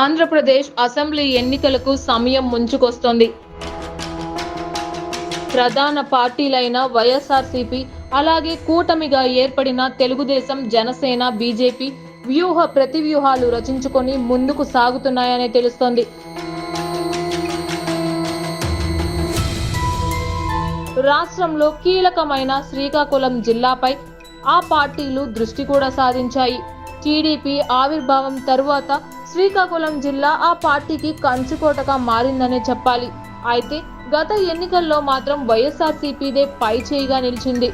Andhra Pradesh assembly ఎన్నికలకు సమయం ముంచుకొస్తోంది. ప్రధాన పార్టీలైన వైఎస్ఆర్సీపీ అలాగే కూటమిగా ఏర్పడిన తెలుగుదేశం జనసేన బీజేపీ వ్యూహ ప్రతివ్యూహాలు రచించుకొని ముందుకు సాగుతున్నాయని తెలుస్తోంది. రాష్ట్రంలో కీలకమైన శ్రీకాకుళం జిల్లాపై ఆ పార్టీలు దృష్టి కూడా సాధించాయి. టీడీపీ ఆవిర్భావం తరువాత శ్రీకాకుళం జిల్లా ఆ పార్టీకి కంచుకోటగా మారిందనే చెప్పాలి. అయితే గత ఎన్నికల్లో మాత్రం వైఎస్ఆర్సీపీదే పై చేయిగా నిలిచింది.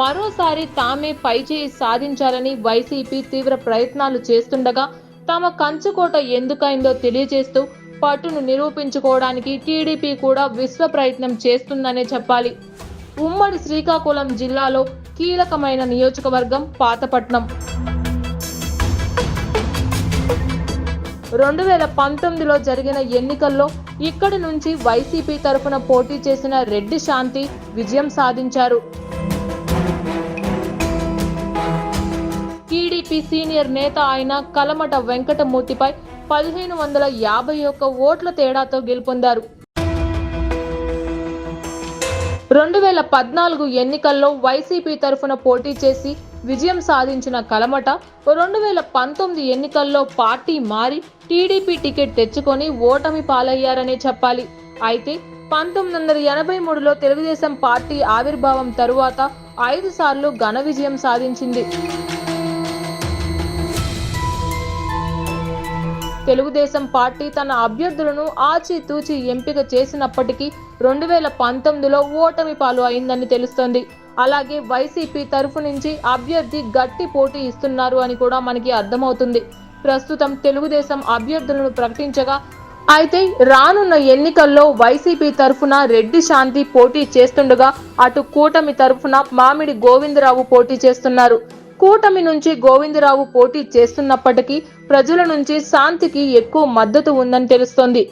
మరోసారి తామే పై చేయి సాధించాలని వైసీపీ తీవ్ర ప్రయత్నాలు చేస్తుండగా తమ కంచుకోట ఎందుకైందో తెలియజేస్తూ పట్టును నిరూపించుకోవడానికి టీడీపీ కూడా విశ్వ ప్రయత్నం చేస్తుందనే చెప్పాలి. ఉమ్మడి శ్రీకాకుళం జిల్లాలో కీలకమైన నియోజకవర్గం పాతపట్నం. రెండు వేల పంతొమ్మిదిలో జరిగిన ఎన్నికల్లో ఇక్కడి నుంచి వైసీపీ తరఫున పోటీ చేసిన రెడ్డి శాంతి విజయం సాధించారు. టీడీపీ సీనియర్ నేత అయిన కలమట వెంకటమూర్తిపై పదిహేను వందల యాభై ఒక్క ఓట్ల తేడాతో గెలుపొందారు. రెండు వేల పద్నాలుగు ఎన్నికల్లో వైసీపీ తరఫున పోటీ చేసి విజయం సాధించిన కలమట రెండు వేల పంతొమ్మిది ఎన్నికల్లో పార్టీ మారి టీడీపీ టికెట్ తెచ్చుకొని ఓటమి పాలయ్యారనే చెప్పాలి. అయితే పంతొమ్మిది వందల ఎనభై మూడులో తెలుగుదేశం పార్టీ ఆవిర్భావం తరువాత ఐదు సార్లు ఘన విజయం సాధించింది. తెలుగుదేశం పార్టీ తన అభ్యర్థులను ఆచితూచి ఎంపిక చేసినప్పటికీ రెండు వేల పంతొమ్మిదిలో ఓటమి పాలు అయిందని తెలుస్తోంది. అలాగే వైసీపీ తరఫు నుంచి అభ్యర్థి గట్టి పోటీ ఇస్తున్నారు అని కూడా మనకి అర్థమవుతుంది. ప్రస్తుతం తెలుగుదేశం అభ్యర్థులను ప్రకటించగా అయితే రానున్న ఎన్నికల్లో వైసీపీ తరఫున రెడ్డి శాంతి పోటీ చేస్తుండగా అటు కూటమి తరఫున మామిడి గోవిందరావు పోటీ చేస్తున్నారు. కూటమి నుంచి గోవిందరావు పోటీ చేస్తున్నప్పటికీ ప్రజల నుంచి శాంతికి ఎక్కువ మద్దతు ఉందని తెలుస్తోంది.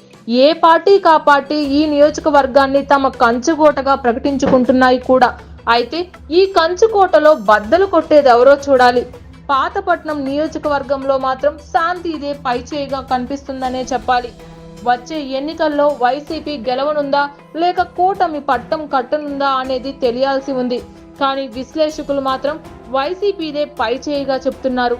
ఏ పార్టీ కా పార్టీ ఈ నియోజకవర్గాన్ని తమ కంచుకోటగా ప్రకటించుకుంటున్నాయి కూడా. అయితే ఈ కంచుకోటలో బద్దలు కొట్టేది ఎవరో చూడాలి. పాతపట్నం నియోజకవర్గంలో మాత్రం శాంతి ఇదే పైచేయిగా కనిపిస్తుందనే చెప్పాలి. వచ్చే ఎన్నికల్లో వైసీపీ గెలవనుందా? లేక కూటమి పట్టం కట్టనుందా అనేది తెలియాల్సి ఉంది. కానీ విశ్లేషకులు మాత్రం వైసీపీదే పైచేయిగా చెప్తున్నారు.